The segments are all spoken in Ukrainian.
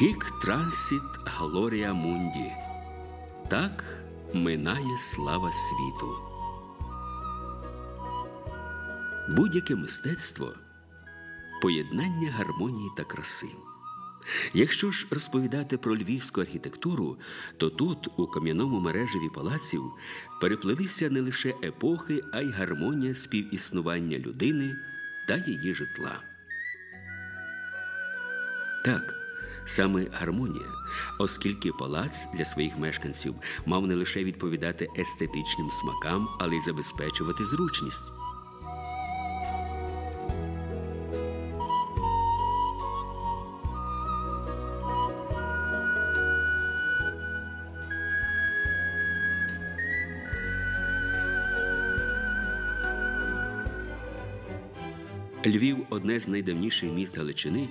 Хік трансіт Глорія Мунді. Так минає слава світу. Будь-яке мистецтво поєднання гармонії та краси. Якщо ж розповідати про львівську архітектуру, то тут, у кам'яному мережеві палаців, переплелися не лише епохи, а й гармонія співіснування людини та її житла. Так, саме гармонія, оскільки палац для своїх мешканців мав не лише відповідати естетичним смакам, але й забезпечувати зручність. Львів, одне з найдавніших міст Галичини,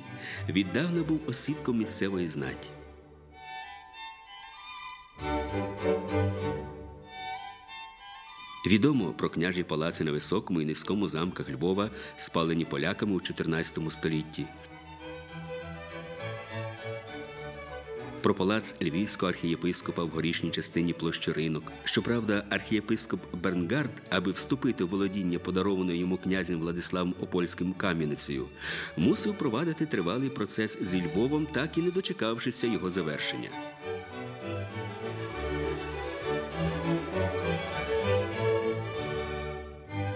віддавна був осідком місцевої знаті. Відомо про княжі палаци на високому і низькому замках Львова, спалені поляками у 14 столітті. Про палац львівського архієпископа в горішній частині площі ринок. Щоправда, архієпископ Бернгард, аби вступити в володіння подарованою йому князем Владиславом Опольським Кам'яницею, мусив провадити тривалий процес зі Львовом, так і не дочекавшися його завершення.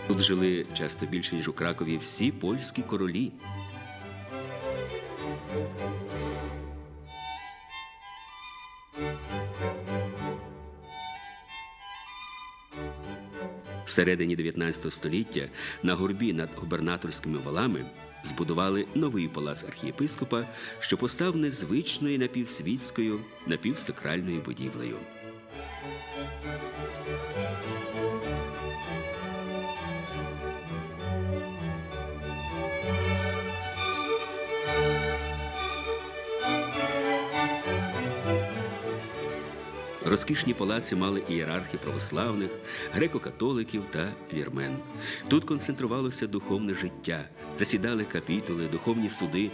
Тут жили часто більше ніж у Кракові всі польські королі. Всередині 19 століття на горбі над губернаторськими валами збудували новий палац архієпископа, що постав незвичною напівсвітською, напівсакральною будівлею. Розкішні палаці мали ієрархи православних, греко-католиків та вірмен. Тут концентрувалося духовне життя, засідали капітули, духовні суди.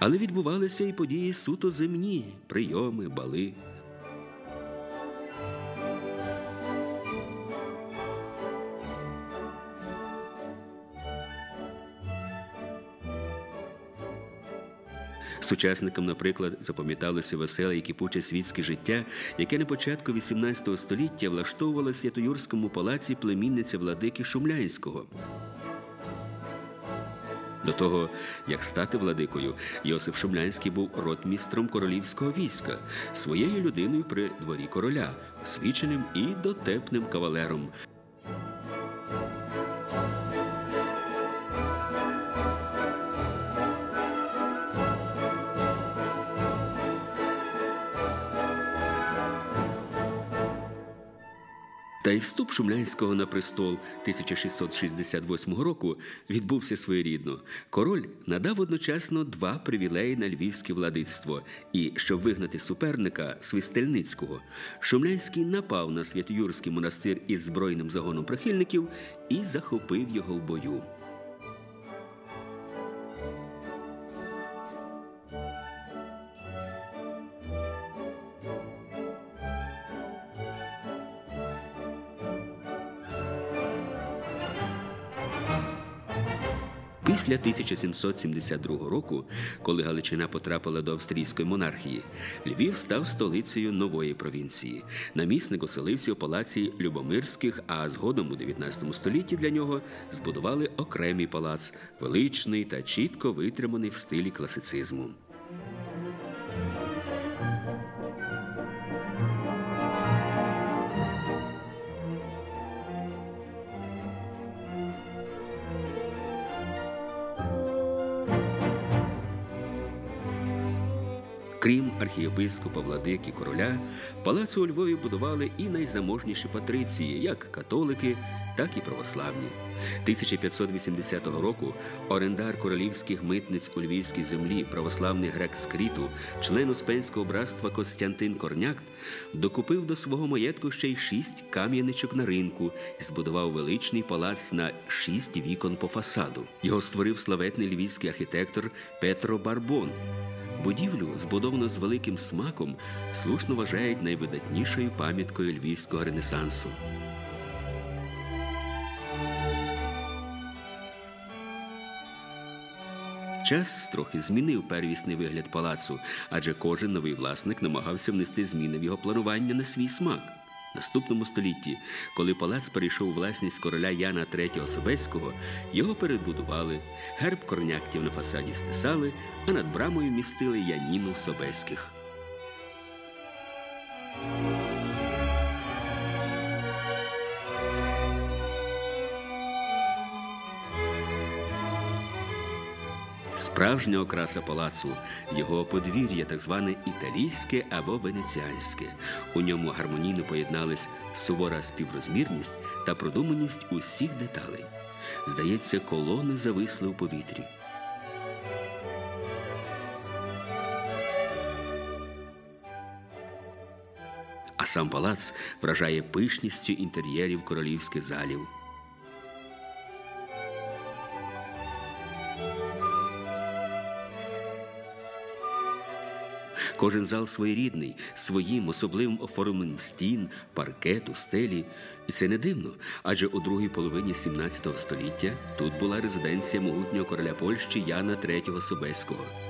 Але відбувалися і події суто земні, прийоми, бали. Сучасникам, наприклад, запам'яталося веселе і кипуче світське життя, яке на початку XVIII століття влаштовувало в Святоюрському палаці племінниця владики Шумляйського. До того, як стати владикою, Йосиф Шумлянський був ротмістром королівського війська, своєю людиною при дворі короля, освіченим і дотепним кавалером. Та й вступ Шумлянського на престол 1668 року відбувся своєрідно. Король надав одночасно два привілеї на львівське владицтво. І щоб вигнати суперника Свистельницького, Шумлянський напав на Святоюрський монастир із збройним загоном прихильників і захопив його в бою. Після 1772 року, коли Галичина потрапила до австрійської монархії, Львів став столицею нової провінції. Намісник оселився у палаці Любомирських, а згодом у 19 столітті для нього збудували окремий палац, величний та чітко витриманий в стилі класицизму. Крім архієпископа владики короля, палац у Львові будували і найзаможніші патриції, як католики, так і православні. 1580 року орендар королівських митниць у львівській землі, православний грек з Кріту, член Успенського братства Костянтин Корняк, докупив до свого маєтку ще й шість кам'яничок на ринку і збудував величний палац на шість вікон по фасаду. Його створив славетний львівський архітектор Петро Барбон. Будівлю, збудовану з великим смаком, слушно вважають найвидатнішою пам'яткою львівського ренесансу. Час трохи змінив первісний вигляд палацу, адже кожен новий власник намагався внести зміни в його планування на свій смак. Наступному столітті, коли палац перейшов власність короля Яна III Собеського, його перебудували, герб корняктів на фасаді стисали, а над брамою містили Яніну Собеських. Справжня окраса палацу його подвір'я, так зване італійське або венеціанське. У ньому гармонійно поєднались сувора співрозмірність та продуманість усіх деталей. Здається, колони зависли у повітрі. А сам палац вражає пишністю інтер'єрів королівських залів. Кожен зал своєрідний, своїм особливим оформленням стін, паркету, стелі. І це не дивно, адже у другій половині 17 століття тут була резиденція могутнього короля Польщі Яна III Собеського.